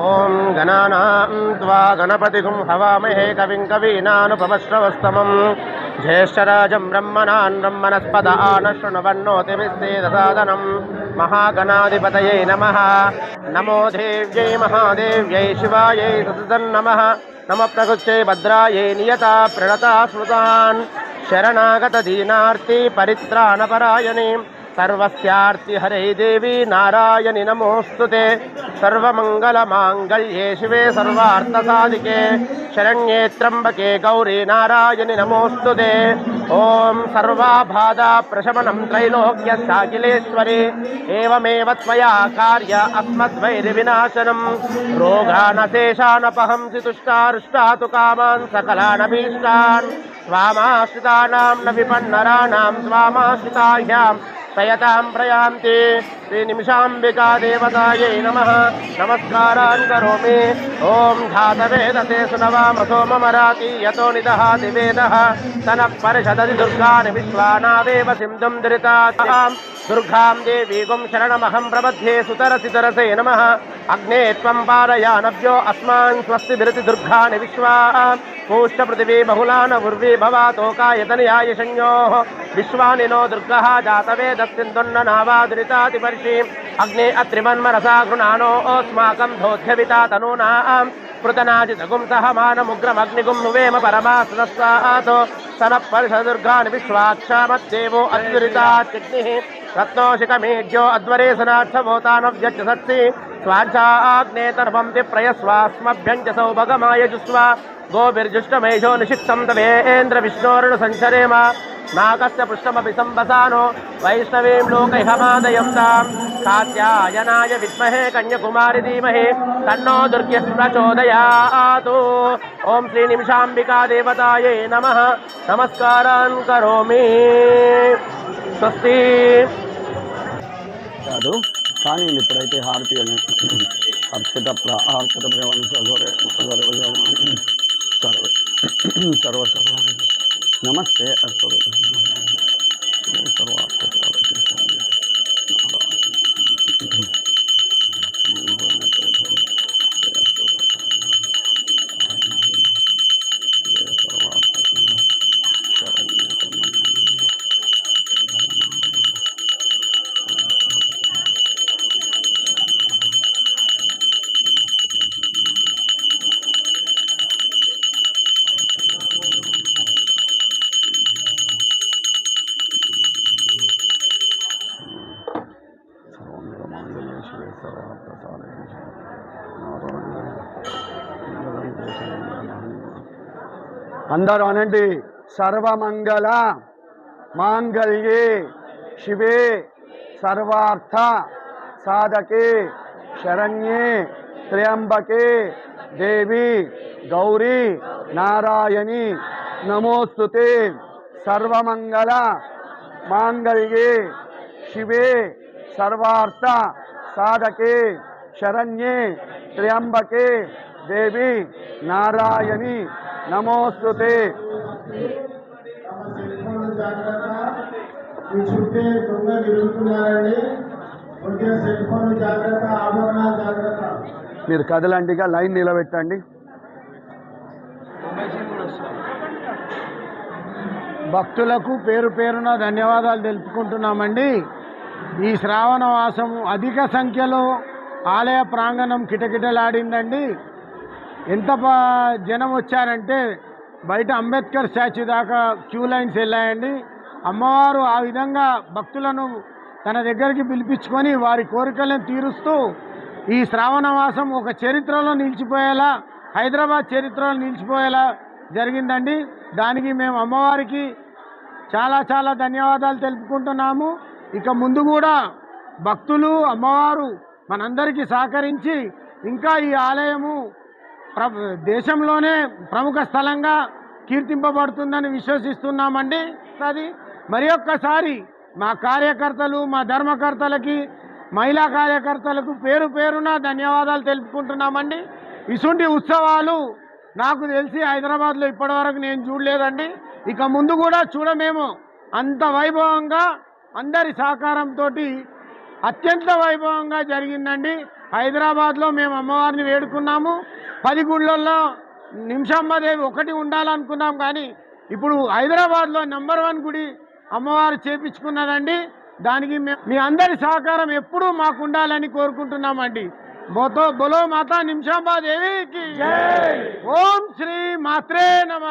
ఓం గణానాం త్వా గణపతిగుం హవామహే కవిం కవీనానుపమశ్రవస్తమం. జ్యేష్ఠరాజం బ్రహ్మణాన్ బ్రహ్మణస్పద ఆనశృణవన్నోతిమిస్తేదసాదనం మహాగణాధిపతయే నమ. నమో దేవ్యై మహాదేవ్యై శివాయై సతదన్నమ నమ ప్రకృత్యై భద్రాయై నియత ప్రణతా స్మృతాన్. శరణాగత దీనార్తి పరిత్రాణపరాయణీం. सर्वस्यार्ति हरे देवी नारायणि नमोऽस्तु ते सर्वमङ्गलमाङ्गल्ये शिवे सर्वार्थसाधिके शरण्ये त्र्यम्बके गौरी नारायणि नमोऽस्तु ते ॐ सर्वाबाधा प्रशमनं त्रैलोक्यस्याखिलेश्वरि एवमेव त्वया कार्य अस्मद्वैर्विनाशनं रोगानशेषानपहंसि तुष्टारुष्टातु कामान् सकलानभीष्टान् स्वामाश्रितानां न विपन्नराणां स्वामाश्रिताभ्यां प्रयतां प्रयान्ति श्रीनिमिषाम्बिका देवतायै नमः। नमस्कारान् करोमि। ॐ धातवेदसे सुनवामसो मम राति यतो निदहाति वेदः। तनः परिषदति दुर्गानि विश्वानादेव सिन्धुं दुरिताम् दुर्गां देवीगुं शरणमहं प्रबध्ये सुतरसि तरसे नमः। अग्ने त्वं पारयानभ्यो अस्मान् स्वस्तिभिरति दुर्गाणि विश्वा पूष्टपृथिवी बहुलान उर्वी भवातोकायतनयाय संयोः विश्वानि नो दुर्गः जातवेदस्सिन्धुन्न नावादुरितातिपर्षि अग्ने अत्रिमन्मरसा गृणानो अस्माकं धोध्यविता तनूनां पृतनाजितगुं सह मानमुग्रमग्निगुं नुवेम परमासुरस्वातो सनः परिषदुर्गान् विश्वाक्षामद्देवो अद्युरितात्यग्निः रत्नोशिकमेढ्यो अध्वरेसनार्थभूतानव्यच्यसत्सि स्वाध्याग्नेतर्वन्ति प्रयस्वास्मभ्यञ्जसौ भगमाय जुस्वा गोभिर्जुष्टमेषो निषिक्तं तवेन्द्र विष्णोर्न सञ्चरेम नागस्य पृष्ठमपि सम्वसानो वैष्णवीं लोकैहमादयं तां कात्यायनाय विद्महे कन्यकुमारि धीमहि तन्नो दुर्ग्यः प्रचोदयातु ॐ श्रीनिमिषाम्बिका देवतायै नमः नमस्कारान् करोमि स्वस्ति కాదు కానీ ఇప్పుడైతే హారతి అని అర్చిత ప్ర అర్చిత ప్రేమ సర్వ సర్వ సర్వ సర్వ नमस्ते అందరూ అనండి. సర్వమంగళ మాంగళ్యే శివే సర్వార్థ సాధకే శరణ్యే త్ర్యంబకే దేవి గౌరీ నారాయణి. నమోస్తుతే సర్వమంగళ మాంగళ్యే శివే సర్వార్థ సాధకే శరణ్యే త్ర్యంబకే దేవి నారాయణి. నమోస్తుతే. ఈ చుట్టే దొంగ తిరుగుతున్నారండి ఒకే సెల్ ఫోన్ జాగ్రత్త ఆభరణ జాగ్రత్త. మీరు కదలండిగా లైన్ నిలబెట్టండి. భక్తులకు పేరు పేరున ధన్యవాదాలు తెలుపుకుంటున్నామండి. ఈ శ్రావణ మాసము అధిక సంఖ్యలో ఆలయ ప్రాంగణం కిటకిటలాడిందండి. ఎంత బా- జనం వచ్చారంటే బయట అంబేద్కర్ స్టాచ్యూ దాకా క్యూ లైన్స్ వెళ్ళాయండి. అమ్మవారు ఆ విధంగా భక్తులను తన దగ్గరికి పిలిపించుకొని వారి కోరికలను తీరుస్తూ ఈ శ్రావణ మాసం ఒక చరిత్రలో నిలిచిపోయేలా హైదరాబాద్ చరిత్రలో నిలిచిపోయేలా జరిగిందండి. దానికి మేము అమ్మవారికి చాలా చాలా ధన్యవాదాలు తెలుపుకుంటున్నాము. ఇక ముందు కూడా భక్తులు అమ్మవారు మనందరికీ సహకరించి ఇంకా ఈ ఆలయము దేశంలోనే ప్రముఖ స్థలంగా కీర్తింపబడుతుందని విశ్వసిస్తున్నామండి. అది మరి ఒక్కసారి మా కార్యకర్తలు మా ధర్మకర్తలకి మహిళా కార్యకర్తలకు పేరు పేరున ధన్యవాదాలు తెలుపుకుంటున్నామండి. ఇసుంటి ఉత్సవాలు నాకు తెలిసి హైదరాబాద్లో ఇప్పటివరకు నేను చూడలేదండి. ఇక ముందు కూడా చూడమేమో. అంత వైభవంగా అందరి సహకారంతో అత్యంత వైభవంగా జరిగిందండి. హైదరాబాద్లో మేము అమ్మవారిని వేడుకున్నాము. పది గుళ్ళల్లో నిమిషాంబదేవి ఒకటి ఉండాలనుకున్నాం కానీ ఇప్పుడు హైదరాబాద్లో నెంబర్ వన్ గుడి అమ్మవారు చేపించుకున్నదండి దానికి మే- మీ అందరి సహకారం ఎప్పుడూ మాకు ఉండాలని కోరుకుంటున్నామండి. బొతో బొలో మాతా నిమిషాంబాదేవికి ఓం శ్రీ మాత్రే నమ.